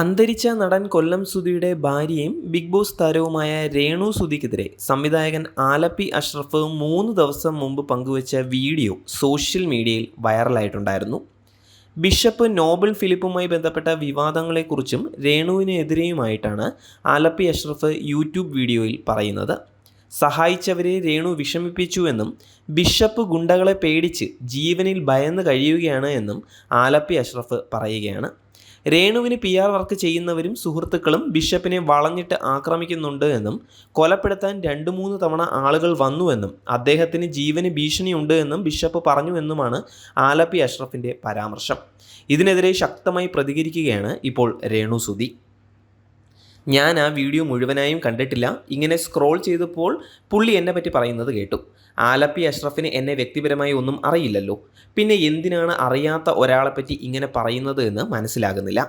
അന്തരിച്ച നടൻ കൊല്ലം സുധിയുടെ ഭാര്യയും ബിഗ് ബോസ് താരവുമായ രേണു സുധിക്കെതിരെ സംവിധായകൻ ആലപ്പി അഷ്റഫ് മൂന്ന് ദിവസം മുമ്പ് പങ്കുവച്ച വീഡിയോ സോഷ്യൽ മീഡിയയിൽ വൈറലായിട്ടുണ്ടായിരുന്നു. ബിഷപ്പ് നോബൽ ഫിലിപ്പുമായി ബന്ധപ്പെട്ട വിവാദങ്ങളെക്കുറിച്ചും രേണുവിനെതിരെയുമായിട്ടാണ് ആലപ്പി അഷ്റഫ് യൂട്യൂബ് വീഡിയോയിൽ പറയുന്നത്. സഹായിച്ചവരെ രേണു വിഷമിപ്പിച്ചുവെന്നും ബിഷപ്പ് ഗുണ്ടകളെ പേടിച്ച് ജീവനിൽ ഭയന്ന് കഴിയുകയാണ് എന്നും ആലപ്പി അഷ്റഫ് പറയുകയാണ്. രേണുവിന് പി ആർ വർക്ക് ചെയ്യുന്നവരും സുഹൃത്തുക്കളും ബിഷപ്പിനെ വളഞ്ഞിട്ട് ആക്രമിക്കുന്നുണ്ട് എന്നും കൊലപ്പെടുത്താൻ രണ്ടു മൂന്ന് തവണ ആളുകൾ വന്നുവെന്നും അദ്ദേഹത്തിന് ജീവന് ഭീഷണിയുണ്ട് എന്നും ബിഷപ്പ് പറഞ്ഞുവെന്നുമാണ് ആലപ്പി അഷ്റഫിന്റെ പരാമർശം. ഇതിനെതിരെ ശക്തമായി പ്രതികരിക്കുകയാണ് ഇപ്പോൾ രേണു സുധി. ഞാൻ ആ വീഡിയോ മുഴുവനായും കണ്ടിട്ടില്ല. ഇങ്ങനെ സ്ക്രോൾ ചെയ്തപ്പോൾ പുള്ളി എന്നെ പറ്റി പറയുന്നത് കേട്ടു. ആലപ്പി അഷ്റഫിന് എന്നെ വ്യക്തിപരമായി ഒന്നും അറിയില്ലല്ലോ. പിന്നെ എന്തിനാണ് അറിയാത്ത ഒരാളെപ്പറ്റി ഇങ്ങനെ പറയുന്നത് എന്ന് മനസ്സിലാകുന്നില്ല.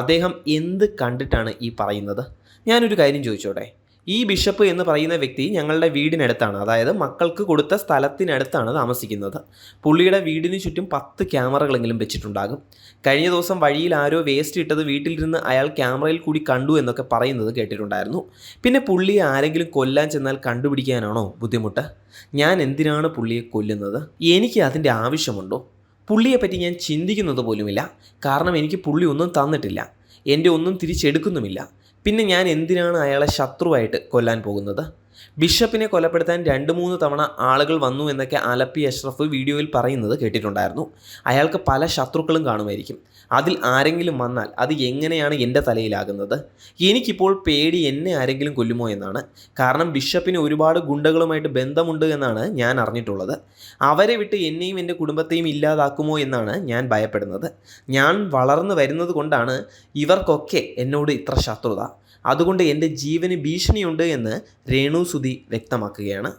അദ്ദേഹം എന്ത് കണ്ടിട്ടാണ് ഈ പറയുന്നത്? ഞാനൊരു കാര്യം ചോദിച്ചോട്ടെ? ഈ ബിഷപ്പ് എന്ന് പറയുന്ന വ്യക്തി ഞങ്ങളുടെ വീടിനടുത്താണ്. അതായത് മക്കൾക്ക് കൊടുത്ത സ്ഥലത്തിനടുത്താണ് താമസിക്കുന്നത്. പുള്ളിയുടെ വീടിന് ചുറ്റും പത്ത് ക്യാമറകളെങ്കിലും വെച്ചിട്ടുണ്ടാകും. കഴിഞ്ഞ ദിവസം വഴിയിൽ ആരോ വേസ്റ്റ് ഇട്ടത് വീട്ടിലിരുന്ന് അയാൾ ക്യാമറയിൽ കൂടി കണ്ടു എന്നൊക്കെ പറയുന്നത് കേട്ടിട്ടുണ്ടായിരുന്നു. പിന്നെ പുള്ളിയെ ആരെങ്കിലും കൊല്ലാൻ ചെന്നാൽ കണ്ടുപിടിക്കാനാണോ ബുദ്ധിമുട്ട്? ഞാൻ എന്തിനാണ് പുള്ളിയെ കൊല്ലുന്നത്? എനിക്ക് അതിന്റെ ആവശ്യമുണ്ടോ? പുള്ളിയെപ്പറ്റി ഞാൻ ചിന്തിക്കുന്നത് പോലുമില്ല. കാരണം എനിക്ക് പുള്ളി ഒന്നും തന്നിട്ടില്ല. എന്റെ ഒന്നും തിരിച്ചെടുക്കുന്നുമില്ല. പിന്നെ ഞാൻ എന്തിനാണ് അയാളെ ശത്രുവായിട്ട് കൊല്ലാൻ പോകുന്നത്? ബിഷപ്പിനെ കൊലപ്പെടുത്താൻ രണ്ട് മൂന്ന് തവണ ആളുകൾ വന്നു എന്നൊക്കെ ആലപ്പി അഷ്റഫ് വീഡിയോയിൽ പറയുന്നത് കേട്ടിട്ടുണ്ടായിരുന്നു. അയാൾക്ക് പല ശത്രുക്കളും കാണുമായിരിക്കും. അതിൽ ആരെങ്കിലും വന്നാൽ അത് എങ്ങനെയാണ് എന്റെ തലയിലാകുന്നത്? എനിക്കിപ്പോൾ പേടി എന്നെ ആരെങ്കിലും കൊല്ലുമോ എന്നാണ്. കാരണം ബിഷപ്പിന് ഒരുപാട് ഗുണ്ടകളുമായിട്ട് ബന്ധമുണ്ട് എന്നാണ് ഞാൻ അറിഞ്ഞിട്ടുള്ളത്. അവരെ വിട്ട് എന്നെയും എന്റെ കുടുംബത്തെയും ഇല്ലാതാക്കുമോ എന്നാണ് ഞാൻ ഭയപ്പെടുന്നത്. ഞാൻ വളർന്നു വരുന്നത് കൊണ്ടാണ് ഇവർക്കൊക്കെ എന്നോട് ഇത്ര ശത്രുത. അതുകൊണ്ട് എന്റെ ജീവന് ഭീഷണിയുണ്ട് എന്ന് രേണു സുധി വ്യക്തമാക്കുകയാണ്.